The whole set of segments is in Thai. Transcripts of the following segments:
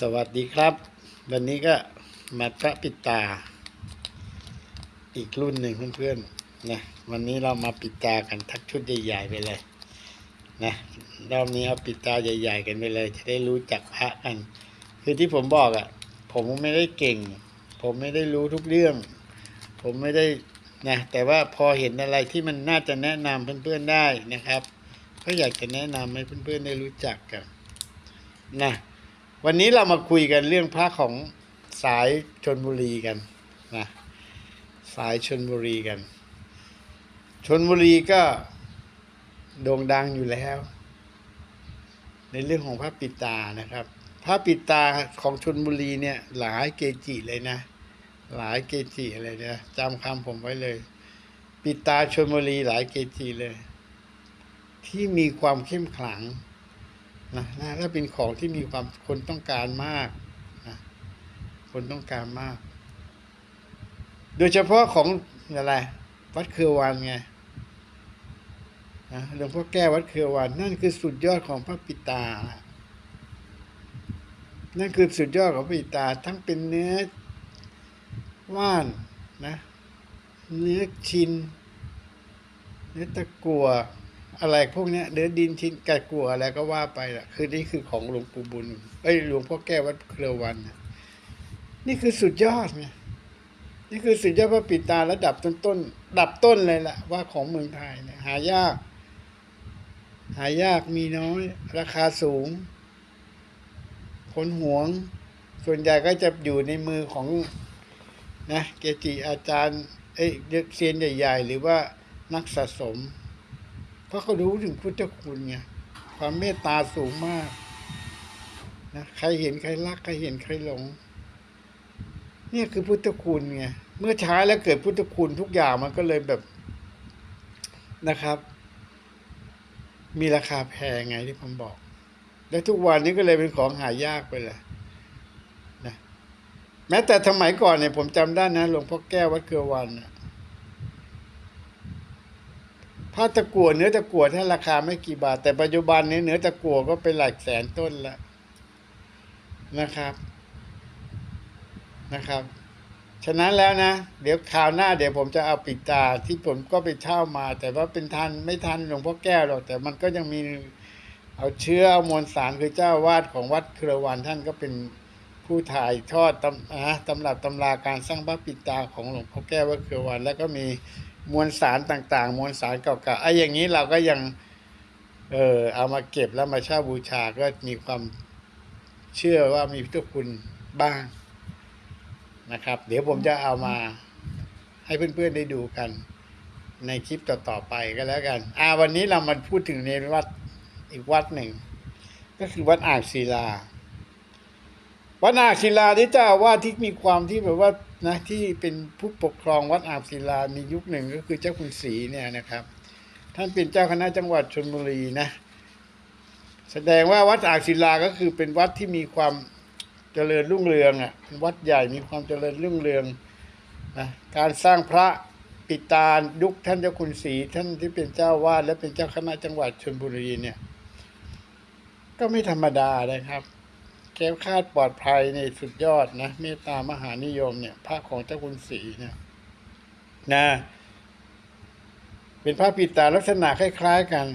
สวัสดีครับ วันนี้ก็มาพระปิดตา อีกรุ่นหนึ่งเพื่อนๆนะวันนี้เรามาปิดตากันทักชุดใหญ่ๆไปเลยนะรอบนี้เอาปิดตาใหญ่ ๆ กันไปเลย จะได้รู้จักพระกัน คือที่ผมบอกอะ่ะ ผมไม่ได้เก่ง ผมไม่ได้รู้ทุกเรื่อง ผมไม่ได้นะแต่ว่าพอเห็นอะไรที่มันน่าจะแนะนำเพื่อนๆได้นะครับ ก็อยากจะแนะนำให้เพื่อนๆได้รู้จักกันนะ วันนี้เรามาคุยกันเรื่องพระของสายชนบุรีกันนะสายชนบุรีกันชนบุรีก็โด่งดังอยู่แล้ว ในเรื่องของพระปิตานะครับ พระปิตาของชนบุรีเนี่ยหลายเกจิเลยนะ หลายเกจิอะไรนะจำคำผมไว้เลย ปิตาชนบุรีหลายเกจิเลย ที่มีความเข้มขลัง นะนะถ้าเป็นของที่มีความคนต้องการมากนะคนต้องการมาก โดยเฉพาะของอะไรวัดเครือวันไงนะหลวงพ่อแก้ววัดเครือวัน นั่นคือสุดยอดของพระปิตา นั่นคือสุดยอดของพระปิตา ทั้งเป็นเนื้อว่านนะ เนื้อชิน เนื้อตะกัว อะไรพวกเนี้ยเนื้อดินชิ้นกะกัวอะไรก็ว่าไปล่ะ คือนี่คือของหลวงปู่บุญเอ้ยหลวงพ่อแก้ววัดเครือวันนี่คือสุดยอดไงนี่คือสุดยอดพระปิตาระดับต้นๆดับต้นเลยล่ะ ว่าของเมืองไทยเนี่ยหายาก หายากมีน้อย ราคาสูงคนหวง ส่วนใหญ่ก็จะอยู่ในมือของนะเกจิอาจารย์เอ้ยเซียนใหญ่ ๆ หรือว่านักสะสม เพราะเขารู้ถึงพุทธคุณไงความเมตตาสูงมากนะใครเห็นใครรักใครเห็นใครหลง เนี่ยคือพุทธคุณไงเมื่อใช้แล้วเกิดพุทธคุณทุกอย่างมันก็เลยแบบนะครับ มีราคาแพงไงที่ผมบอก และทุกวันนี้ก็เลยเป็นของหายากไปเลยนะแม้แต่สมัยก่อนเนี่ยผมจำได้นะหลวงพ่อแก้ววัดเกลือวันนะ ผ้าตะกั่วเนื้อตะกั่วท่าราคาไม่กี่บาท แต่ปัจจุบันนี้เนื้อตะกั่วก็เป็นหลักแสนต้นแล้วนะครับนะครับ ฉะนั้นแล้วนะ เดี๋ยวคราวหน้าเดี๋ยวผมจะเอาปิดตาที่ผมก็ไปเช่ามา แต่ว่าเป็นทันไม่ทันหลวงพ่อแก้วหรอกแต่มันก็ยังมีเอาเชื้อเอามวลสารคือเจ้าวาดของวัดเครือวันท่านก็เป็นผู้ถ่ายทอดตำนะตำรับตำราการสร้างพระปิดตาของหลวงพ่อแก้ววัดเครือวันแล้วก็มี มวลสารต่างๆ มวลสารเก่าๆไอ้อย่างนี้เราก็ยัง เออเอามาเก็บแล้วมาเช่าบูชาก็มีความเชื่อว่ามีพุทธคุณบ้างนะครับ เดี๋ยวผมจะเอามาให้เพื่อนๆได้ดูกัน ในคลิปต่อๆไปก็แล้วกันอ่าวันนี้เรามาพูดถึงในวัดอีกวัดหนึ่ง ก็คือวัดอ่างศิลาวัดอ่างศิลาที่เจ้าว่าที่มีความที่แบบว่านะที่เป็นผู้ปกครองวัดอางศิลามียุคหนึ่งก็คือเจ้าคุณศรีเนี่ยนะครับ ท่านเป็นเจ้าคณะจังหวัดชลบุรีนะแสดงว่าวัดอางศิลาก็คือเป็นวัดที่มีความเจริญรุ่งเรืองอะเป็นวัดใหญ่มีความเจริญรุ่งเรืองนะการสร้างพระปิตาลยุคท่านเจ้าคุณศรีท่านที่เป็นเจ้าวาดและเป็นเจ้าคณะจังหวัดชลบุรีเนี่ย ก็ไม่ธรรมดานะครับ แก้วคาดปลอดภัยในสุดยอดนะเมตตามหานิยมเนี่ยพระของเจ้าคุณศรีเนี่ยนะเป็นพระปิดตาลักษณะคล้าย ๆ กัน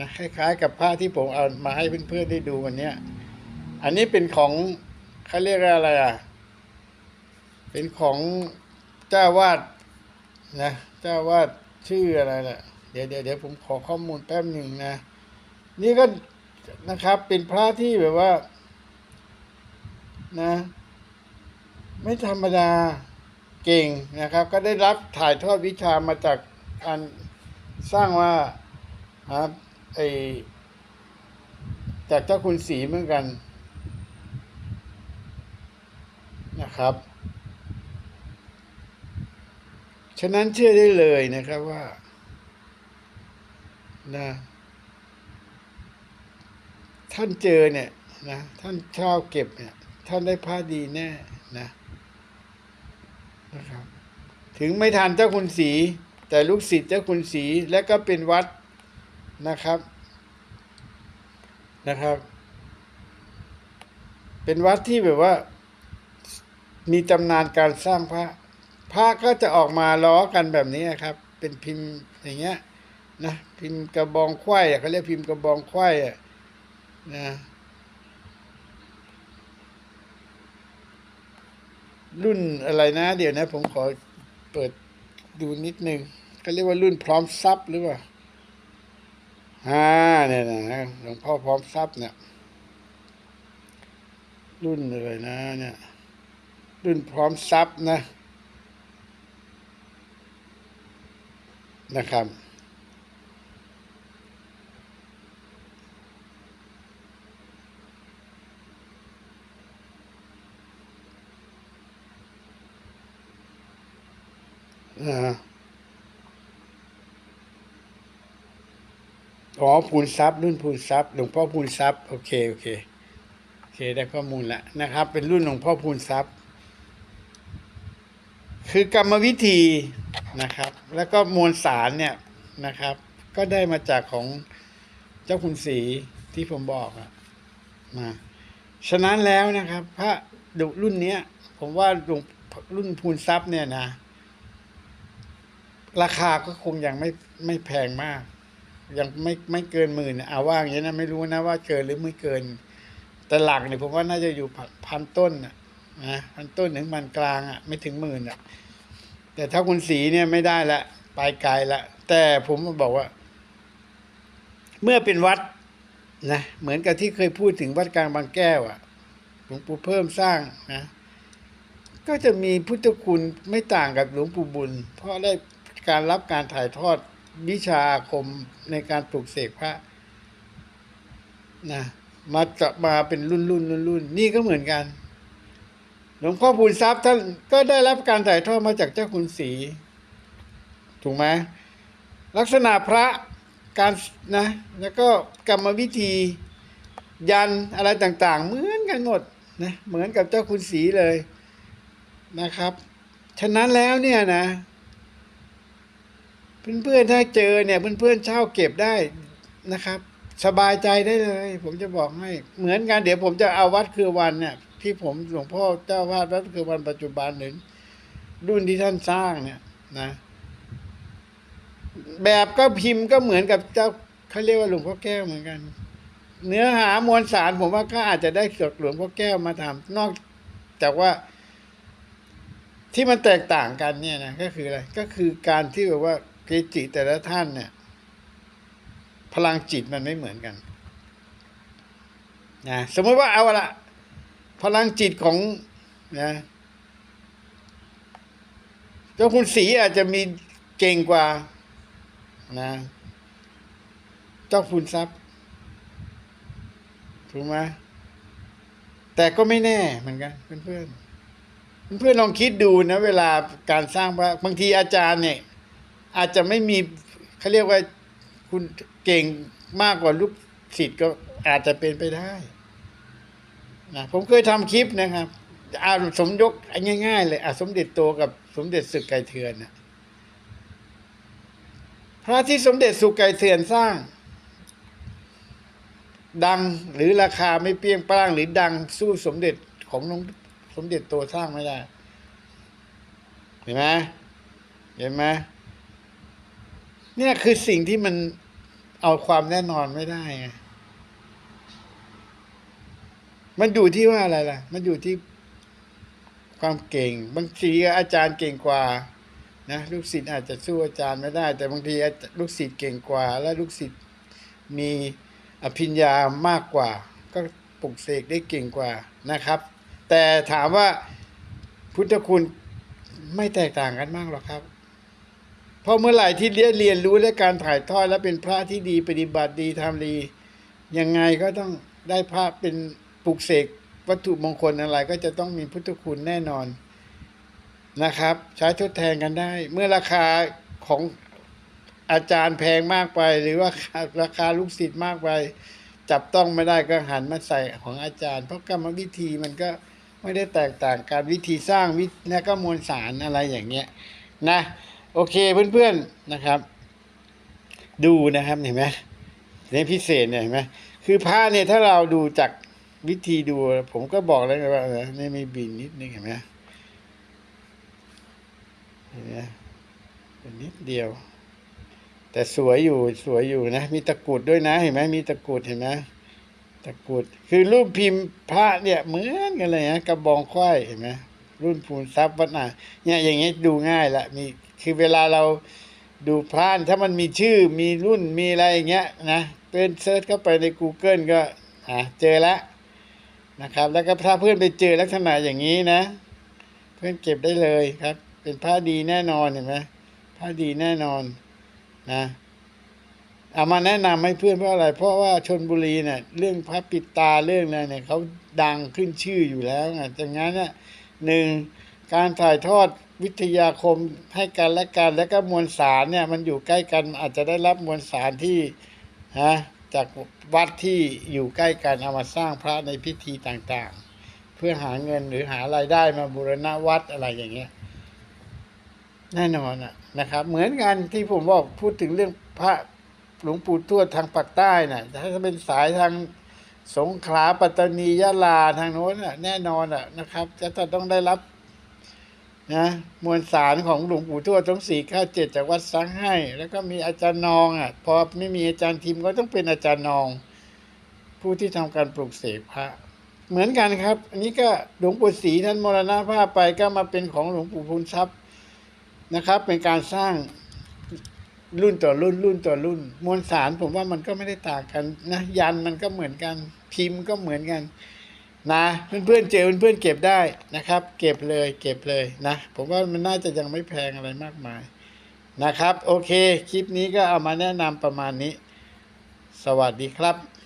นะคล้าย ๆ กับพระที่ผมเอามาให้เพื่อนๆได้ดูวันเนี้ย อันนี้เป็นของเขาเรียกอะไรอะ เป็นของเจ้าวาดนะเจ้าวาดชื่ออะไรแหละเดี๋ยวเดี๋ยวเดี๋ยวผมขอข้อมูลแป๊บหนึ่งนะ นี่ก็นะครับเป็นพระที่แบบว่า นะ ไม่ธรรมดาเก่งนะครับ ก็ได้รับถ่ายทอดวิชามาจากการสร้างว่าครับไอจากเจ้าคุณศรีเหมือนกันนะครับ ฉะนั้นเชื่อได้เลยนะครับว่านะท่านเจอเนี่ยนะท่านชอบเก็บเนี่ย ท่านได้ผ้าดีแน่นะนะครับ ถึงไม่ทันเจ้าคุณศรีแต่ลูกศิษย์เจ้าคุณศรีและก็เป็นวัดนะครับนะครับ เป็นวัดที่แบบว่า มีตำนานการสร้างพระพระก็จะออกมาล้อกันแบบนี้ครับ เป็นพิมพ์อย่างเงี้ยนะพิมพ์กระบองไขว้อะเขาเรียกพิมพ์กระบองไขว้อะนะ รุ่นอะไรนะ เดี๋ยวนะ ผมขอเปิดดูนิดนึงเขาเรียกว่ารุ่นพร้อมทรัพย์หรือเปล่าอ่าเนี่ยนะหลวงพ่อพร้อมทรัพย์เนี่ย รุ่นอะไรนะ เนี่ย รุ่นพร้อมทรัพย์นะ นะครับ อ๋อพูนทรัพย์รุ่นพูนทรัพย์หลวงพ่อพูนทรัพย์โอเคโอเคโอเคได้ข้อมูลแล้วนะครับ เป็นรุ่นหลวงพ่อพูนทรัพย์ คือกรรมวิธีนะครับ แล้วก็มวลสารเนี่ยนะครับ ก็ได้มาจากของเจ้าคุณศรีที่ผมบอกอะนะฉะนั้นแล้วนะครับ พระดุรุ่นเนี้ย ผมว่าหลวงรุ่นพูนทรัพย์เนี่ยนะ ราคาก็คงยังไม่ไม่แพงมาก ยังไม่ไม่เกินหมื่นเอาว่าอย่างนี้นะไม่รู้นะว่าเกินหรือไม่เกิน แต่หลักเนี่ยผมว่าน่าจะอยู่พันต้นนะนะพันต้นถึงพันกลางอะไม่ถึงหมื่นอะ แต่ถ้าคุณสีเนี่ยไม่ได้ละไปไกลละแต่ผมบอกว่า เมื่อเป็นวัดนะเหมือนกับที่เคยพูดถึงวัดกลางบางแก้วอะหลวงปู่เพิ่มสร้างนะก็จะมีพุทธคุณไม่ต่างกับหลวงปู่บุญ เพราะได้ การรับการถ่ายทอดวิชาอาคมในการปลูกเสกพระนะมาจะมาเป็นรุ่นรุ่นรุ่นรุ่นนี่ก็เหมือนกัน หลวงพ่อพูนทรัพย์ท่านก็ได้รับการถ่ายทอดมาจากเจ้าคุณศรีถูกไหมลักษณะพระการนะแล้วก็กรรมวิธียันอะไรต่างๆ เหมือนกันหมดนะเหมือนกับเจ้าคุณศรีเลยนะครับ ฉะนั้นแล้วเนี่ยนะ เพื่อนๆถ้าเจอเนี่ยเพื่อนๆเช่าเก็บได้นะครับ สบายใจได้เลย ผมจะบอกให้เหมือนกันเดี๋ยวผมจะเอาวัดคือวันเนี่ยที่ผมหลวงพ่อเจ้าวาดวัดคือวันปัจจุบันหนึ่งรุ่นที่ท่านสร้างเนี่ยนะแบบก็พิมพ์ก็เหมือนกับเจ้าเขาเรียกว่าหลวงพ่อแก้วเหมือนกัน เนื้อหามวลสารผมว่าก็อาจจะได้เกิดหลวงพ่อแก้วมาทำนอกจากว่า ที่มันแตกต่างกันเนี่ยนะก็คืออะไรก็คือการที่แบบว่า เกจิแต่ละท่านเนี่ย พลังจิตมันไม่เหมือนกันนะสมมติว่าเอาละพลังจิตของนะเจ้าคุณศรีอาจจะมีเก่งกว่านะเจ้าคุณทรัพย์ถูกไหมแต่ก็ไม่แน่เหมือนกันเพื่อนๆเพื่อนๆลองคิดดูนะ เวลาการสร้างพระบางทีอาจารย์เนี่ย อาจจะไม่มีเขาเรียกว่าคุณเก่งมากกว่าลูกศิษย์ก็อาจจะเป็นไปได้นะผมเคยทำคลิปนะครับอาสมยกง่าย ๆ เลยอาสมเด็จโตกับสมเด็จสึกไก่เถือนนะพระที่สมเด็จสุกไก่เถือนสร้าง ดังหรือราคาไม่เปี้ยงป้าง หรือดังสู้สมเด็จของหลวงสมเด็จโตสร้างไม่ได้ เห็นไหมเห็นไหม เนี่ยคือสิ่งที่มันเอาความแน่นอนไม่ได้ไงมันอยู่ที่ว่าอะไรล่ะ มันอยู่ที่ความเก่ง บางทีอาจารย์เก่งกว่า นะลูกศิษย์อาจจะสู้อาจารย์ไม่ได้ แต่บางทีลูกศิษย์เก่งกว่า และลูกศิษย์มีอภิญญามากกว่า ก็ปลุกเสกได้เก่งกว่านะครับ แต่ถามว่าพุทธคุณไม่แตกต่างกันมากหรอกครับ พราะเมื่อไหร่ที่เรียนเรียนรู้และการถ่ายทอดและเป็นพระที่ดีปฏิบัติดีทำดียังไงก็ต้องได้พระเป็นปลุกเสกวัตถุมงคลอะไรก็จะต้องมีพุทธคุณแน่นอนนะครับ ใช้ทดแทนกันได้ เมื่อราคาของอาจารย์แพงมากไป หรือว่าราคาลูกศิษย์มากไป จับต้องไม่ได้ก็หันมาใส่ของอาจารย์ เพราะกรรมวิธีมันก็ไม่ได้แตกต่างการวิธีสร้างวิและก็มวลสารอะไรอย่างเงี้ยนะ โอเคเพื่อนๆนะครับ ดูนะครับเห็นไหมเนี่พิเศษเนี่ยเห็นไหมคือผ้าเนี่ยถ้าเราดูจากวิธีดู ผมก็บอกแล้วไงว่าเนี่ยมีบินนิดนึงเห็นไหมเห็นไหมนิดเดียว แต่สวยอยู่สวยอยู่นะ มีตะกุดด้วยนะ เห็นไหมมีตะกุดเห็นไหมตะกุดคือรูปพิมพ์พระเนี่ยเหมือนกันเลยนะกระบองควายเห็นไหมรุ่นภูนทรัพย์วัดนาเนี่ยอย่างเงี้ยดูง่ายละมี คือเวลาเราดูพระถ้ามันมีชื่อมีรุ่นมีอะไรอย่างเงี้ยนะเป็นเซิร์ชเข้าไปใน Google ก็อะเจอแล้วนะครับ แล้วก็ถ้าเพื่อนไปเจอลักษณะอย่างนี้นะ เพื่อนเก็บได้เลยครับ เป็นผ้าดีแน่นอนเห็นไหมผ้าดีแน่นอนนะเอามาแนะนำให้เพื่อนเพราะอะไร เพราะว่าชนบุรีเนี่ยเรื่องพระปิดตาเรื่องอะไรเนี่ยเขาดังขึ้นชื่ออยู่แล้วไงดังนั้นเนี่ยหนึ่งการถ่ายทอด วิทยาคมให้กันและกัน แล้วก็มวลสารเนี่ยมันอยู่ใกล้กันอาจจะได้รับมวลสารที่ฮะจากวัดที่อยู่ใกล้กันเอามาสร้างพระในพิธีต่างๆ เพื่อหาเงินหรือหารายได้มาบูรณะวัดอะไรอย่างเงี้ยแน่นอนนะครับ เหมือนกันที่ผมบอกพูดถึงเรื่องพระหลวงปู่ทวดทางปากใต้น่ะถ้าจะเป็นสายทางสงขลาปัตตานียะลาทางโน้นน่ะแน่นอนอะนะครับ จะต้องได้รับ นะมวลสารของหลวงปู่ทวดต้งสี่ข้าเจ็ดจากวัดสังให้ แล้วก็มีอาจารย์นองอะพอไม่มีอาจารย์ทิมก็ต้องเป็นอาจารย์นอง ผู้ที่ทำการปลูกเสกพระ เหมือนกันครับ อันนี้ก็หลวงปู่ศรีท่านมรณภาพไปก็มาเป็นของหลวงปู่พูนทรัพย์นะครับ เป็นการสร้างรุ่นต่อรุ่นรุ่นต่อรุ่น มวลสารผมว่ามันก็ไม่ได้ต่างกันนะยันมันก็เหมือนกันพิมพ์ก็เหมือนกัน นะเพื่อนๆเจอเพื่อนๆเก็บได้นะครับ เก็บเลยเก็บเลยนะ ผมว่ามันน่าจะยังไม่แพงอะไรมากมายนะครับ โอเค คลิปนี้ก็เอามาแนะนำประมาณนี้ สวัสดีครับ